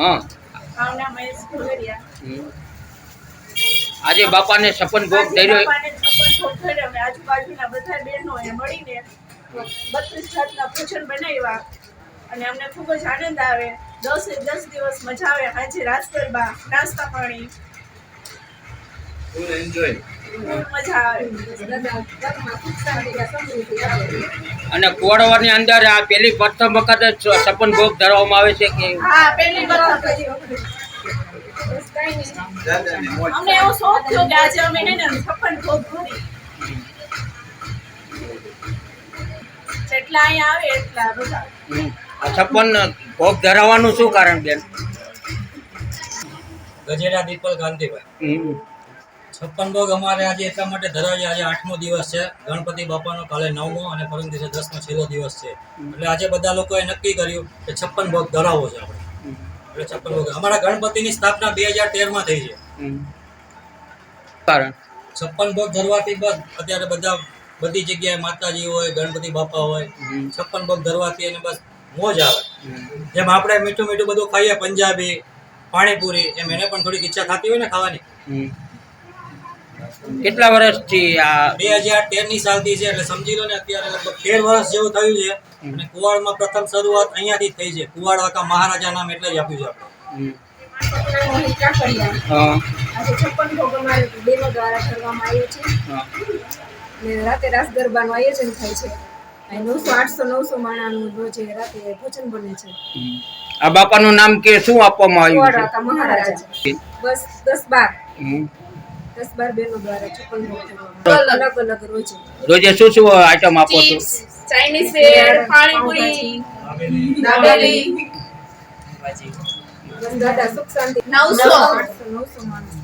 હા. આજે બાપાને છપ્પન ભોગ ધર્યો આજુબાજુના બધા બહેનોએ મળીને બત્રીસ જાતના ભોજન બનાવ્યા. અને અમને ખૂબ જ આનંદ આવે. દસ દસ દિવસ મજા આવે. સાંજે રાસ ગરબા નાસ્તા પાણી. ફૂલ એન્જોય અને કોડવરની અંદર આ પેલી પ્રથમ વખત જ છપ્પન ભોગ ધરવામાં આવે છે કે હા પહેલી વખત દાદાને મોજ અમને એવો શોખ થયો કે આજે અમે એને ભોગ ભરી જેટલા અહીંયા આવે એટલા બધા. છપ્પન ભોગ ધરાવવાનું શું કારણ બેન? ગજેરા દીપલ ગાંધીભાઈ. છપ્પન ભોગ અમારે આજે એટલા માટે ધરાવીએ. આજે આઠમો દિવસ છે. ગણપતિ બાપાનો કાલે નવમો અને પરમ દિવસે દસમો છેલ્લો દિવસ છે. એટલે આજે બધા લોકોએ નક્કી કર્યું કે છપ્પન ભોગ ધરાવવો છે આપણે. એટલે છપ્પન ભોગ. અમારા ગણપતિની સ્થાપના બે હજાર તેરમાં થઈ છે. કારણ? છપ્પન ભોગ ધરવાથી બસ અત્યારે બધા બધી જગ્યાએ માતાજી હોય ગણપતિ બાપા હોય છપ્પન ભોગ ધરવાથી એને બસ મોજ આવે. જેમ આપણે મીઠું મીઠું બધું ખાઈએ પંજાબી પાણીપુરી એમ એને પણ થોડીક ઈચ્છા થતી હોય ને ખાવાની. કેટલા વર્ષથી આ બે હજાર તેરની સાલથી છે એટલે સમજી લો ને અત્યારે લગભગ તેર વર્ષ જેવું થયું છે. અને કુવાડમાં પ્રથમ શરૂઆત અહીંયાથી થઈ છે. કુવાડ વાકા મહારાજા નામ એટલે જ આપ્યું છે આપણે. હમ. આજે હા, છપ્પન ભોગ અમારે બહેનો દ્વારા કરવામાં આવ્યો છે. હા. અને રાતે રાસ ગરબાનું આયોજન થાય છે. નવસો આઠસો નવસો માણાનું રોજે રાતે ભોજન બને છે. આ બાપાનું નામ કે શું આપવામાં આવ્યું છે? બસ દસ બાર. દસ બાર બહેનો દ્વારા છપ્પન અલગ. અલગ રોજે રોજે શું શું આઈટમ આપો છો? ચાઇનીઝ પાણીપુરી દાબેલી. નવસો. નવસો માણસ.